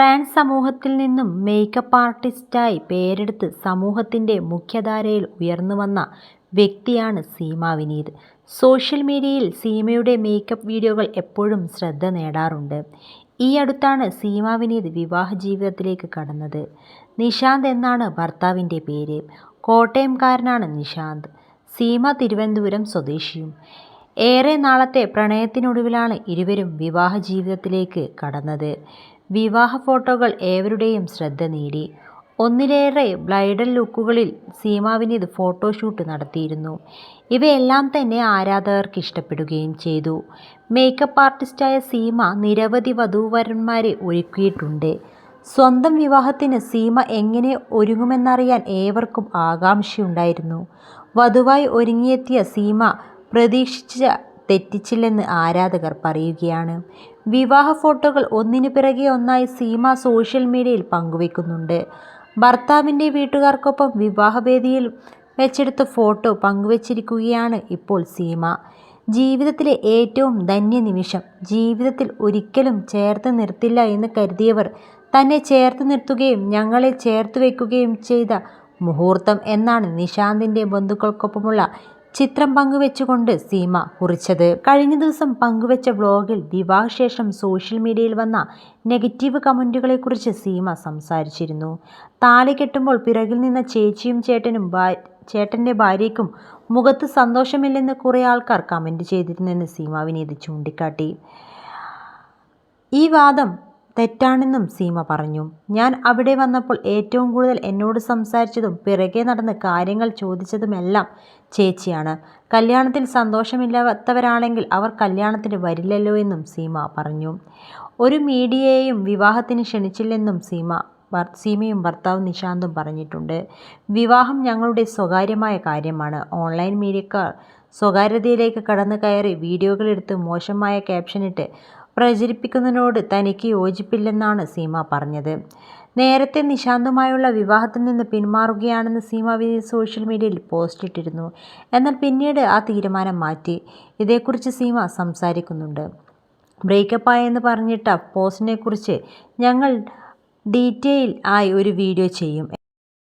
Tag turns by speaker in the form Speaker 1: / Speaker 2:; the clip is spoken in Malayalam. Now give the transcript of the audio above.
Speaker 1: ട്രാൻസ് സമൂഹത്തിൽ നിന്നും മേക്കപ്പ് ആർട്ടിസ്റ്റായി പേരെടുത്ത് സമൂഹത്തിന്റെ മുഖ്യധാരയിൽ ഉയർന്നു വന്ന വ്യക്തിയാണ് സീമ വിനീത്. സോഷ്യൽ മീഡിയയിൽ സീമയുടെ മേക്കപ്പ് വീഡിയോകൾ എപ്പോഴും ശ്രദ്ധ നേടാറുണ്ട്. ഈ അടുത്താണ് സീമ വിനീത് വിവാഹ ജീവിതത്തിലേക്ക് കടന്നത്. നിശാന്ത് എന്നാണ് ഭർത്താവിന്റെ പേര്. കോട്ടയംകാരനാണ് നിശാന്ത്. സീമ തിരുവനന്തപുരം സ്വദേശിയും. ഏറെ നാളത്തെ പ്രണയത്തിനൊടുവിലാണ് ഇരുവരും വിവാഹ ജീവിതത്തിലേക്ക് കടന്നത്. വിവാഹ ഫോട്ടോകൾ ഏവരുടെയും ശ്രദ്ധ നേടി. ഒന്നിലേറെ ബ്ലൈഡൽ ലുക്കുകളിൽ സീമാവിന് ഇത് ഫോട്ടോഷൂട്ട് നടത്തിയിരുന്നു. ഇവയെല്ലാം തന്നെ ആരാധകർക്ക് ഇഷ്ടപ്പെടുകയും ചെയ്തു. മേക്കപ്പ് ആർട്ടിസ്റ്റായ സീമ നിരവധി വധൂവരന്മാരെ ഒരുക്കിയിട്ടുണ്ട്. സ്വന്തം വിവാഹത്തിന് സീമ എങ്ങനെ ഒരുങ്ങുമെന്നറിയാൻ ഏവർക്കും ആകാംക്ഷയുണ്ടായിരുന്നു. വധുവായി ഒരുങ്ങിയെത്തിയ സീമ പ്രതീക്ഷിച്ച തെറ്റിച്ചില്ലെന്ന് ആരാധകർ പറയുകയാണ്. വിവാഹ ഫോട്ടോകൾ ഒന്നിനു പിറകെ ഒന്നായി സീമ സോഷ്യൽ മീഡിയയിൽ പങ്കുവെക്കുന്നുണ്ട്. ഭർത്താവിന്റെ വീട്ടുകാർക്കൊപ്പം വിവാഹവേദിയിൽ വെച്ചെടുത്ത ഫോട്ടോ പങ്കുവച്ചിരിക്കുകയാണ് ഇപ്പോൾ സീമ. ജീവിതത്തിലെ ഏറ്റവും ധന്യ നിമിഷം ജീവിതത്തിൽ ഒരിക്കലും ചേർത്ത് നിർത്തില്ല എന്ന് കരുതിയവർ തന്നെ ചേർത്ത് നിർത്തുകയും ഞങ്ങളെ ചേർത്ത് വയ്ക്കുകയും ചെയ്ത മുഹൂർത്തം എന്നാണ് നിശാന്തിന്റെ ബന്ധുക്കൾക്കൊപ്പമുള്ള ചിത്രം പങ്കുവെച്ചുകൊണ്ട് സീമ കുറിച്ചത്. കഴിഞ്ഞ ദിവസം പങ്കുവെച്ച വ്ലോഗിൽ വിവാഹശേഷം സോഷ്യൽ മീഡിയയിൽ വന്ന നെഗറ്റീവ് കമന്റുകളെക്കുറിച്ച് സീമ സംസാരിച്ചിരുന്നു. താലി കെട്ടുമ്പോൾ പിറകിൽ നിന്ന ചേച്ചിയും ചേട്ടനും ചേട്ടന്റെ ഭാര്യയ്ക്കും മുഖത്ത് സന്തോഷമില്ലെന്ന് കുറേ ആൾക്കാർ കമന്റ് ചെയ്തിരുന്നെന്ന് സീമ വിനീത് ചൂണ്ടിക്കാട്ടി. ഈ വാദം തെറ്റാണെന്നും സീമ പറഞ്ഞു. ഞാൻ അവിടെ വന്നപ്പോൾ ഏറ്റവും കൂടുതൽ എന്നോട് സംസാരിച്ചതും പിറകെ നടന്ന് കാര്യങ്ങൾ ചോദിച്ചതുമെല്ലാം ചേച്ചിയാണ്. കല്യാണത്തിൽ സന്തോഷമില്ലാത്തവരാണെങ്കിൽ അവർ കല്യാണത്തിന് വരില്ലല്ലോ എന്നും സീമ പറഞ്ഞു. ഒരു മീഡിയയെയും വിവാഹത്തിന് ക്ഷണിച്ചില്ലെന്നും സീമ സീമയും ഭർത്താവ് നിശാന്തും പറഞ്ഞിട്ടുണ്ട്. വിവാഹം ഞങ്ങളുടെ സ്വകാര്യമായ കാര്യമാണ്. ഓൺലൈൻ മീഡിയക്കാർ സ്വകാര്യതയിലേക്ക് കടന്നു കയറി വീഡിയോകളെടുത്ത് മോശമായ ക്യാപ്ഷനിട്ട് പ്രചരിപ്പിക്കുന്നതിനോട് തനിക്ക് യോജിപ്പില്ലെന്നാണ് സീമ പറഞ്ഞത്. നേരത്തെ നിശാന്തുമായുള്ള വിവാഹത്തിൽ നിന്ന് പിന്മാറുകയാണെന്ന് സീമ സോഷ്യൽ മീഡിയയിൽ പോസ്റ്റ് പോസ്റ്റിട്ടിരുന്നു. എന്നാൽ പിന്നീട് ആ തീരുമാനം മാറ്റി. ഇതേക്കുറിച്ച് സീമ സംസാരിക്കുന്നുണ്ട്. ബ്രേക്കപ്പ് ആയെന്ന് പറഞ്ഞിട്ട പോസ്റ്റിനെക്കുറിച്ച് ഞങ്ങൾ ഡീറ്റെയിൽ ആയി ഒരു വീഡിയോ ചെയ്യും.